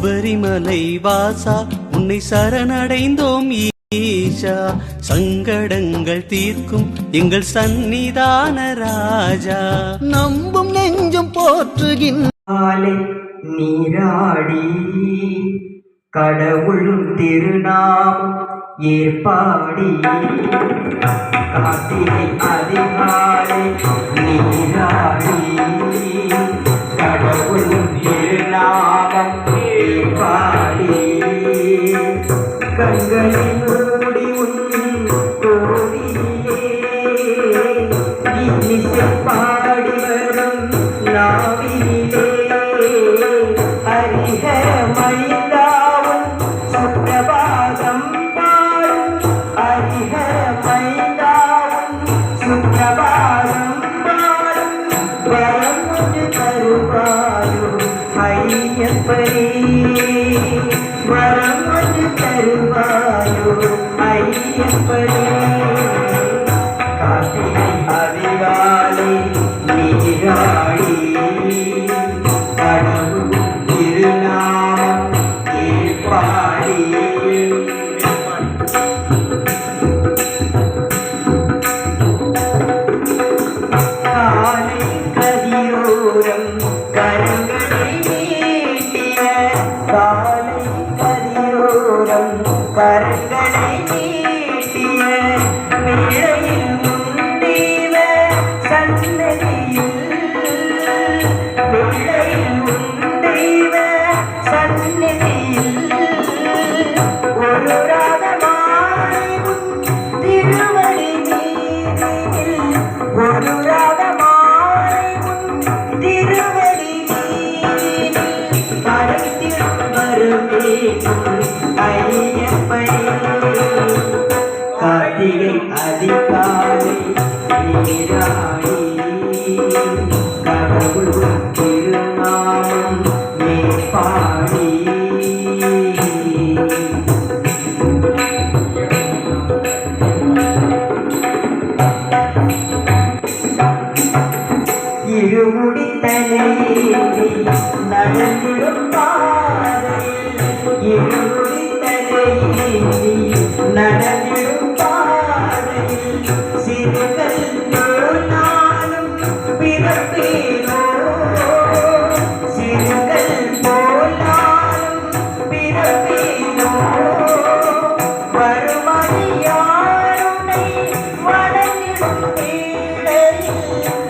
சபரிமலை வாசா உன்னை சரணடைந்தோம் ஈஷா. சங்கடங்கள் தீர்க்கும் எங்கள் சந்நிதான ராஜா. நம்பும் நெஞ்சும் போற்றுகின்றாலே நீராடி கடவுளும் திருநாம் ஏற்பாடி. காத்திரை அதிகாலை நீராடி. எப்படி வரமொழி தருவாயோ ஐயப்படி pai. அதிலும் அதிகாரி நீராடி. கடவுள் திருநாமம் நீ பாடி.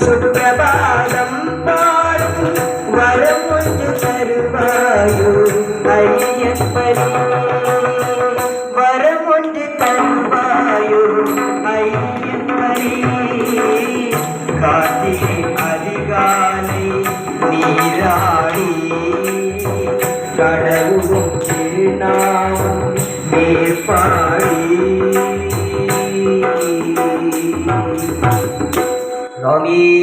సుప్రభాతం పాడు వరముంజు తరువాయు. Rồi đi.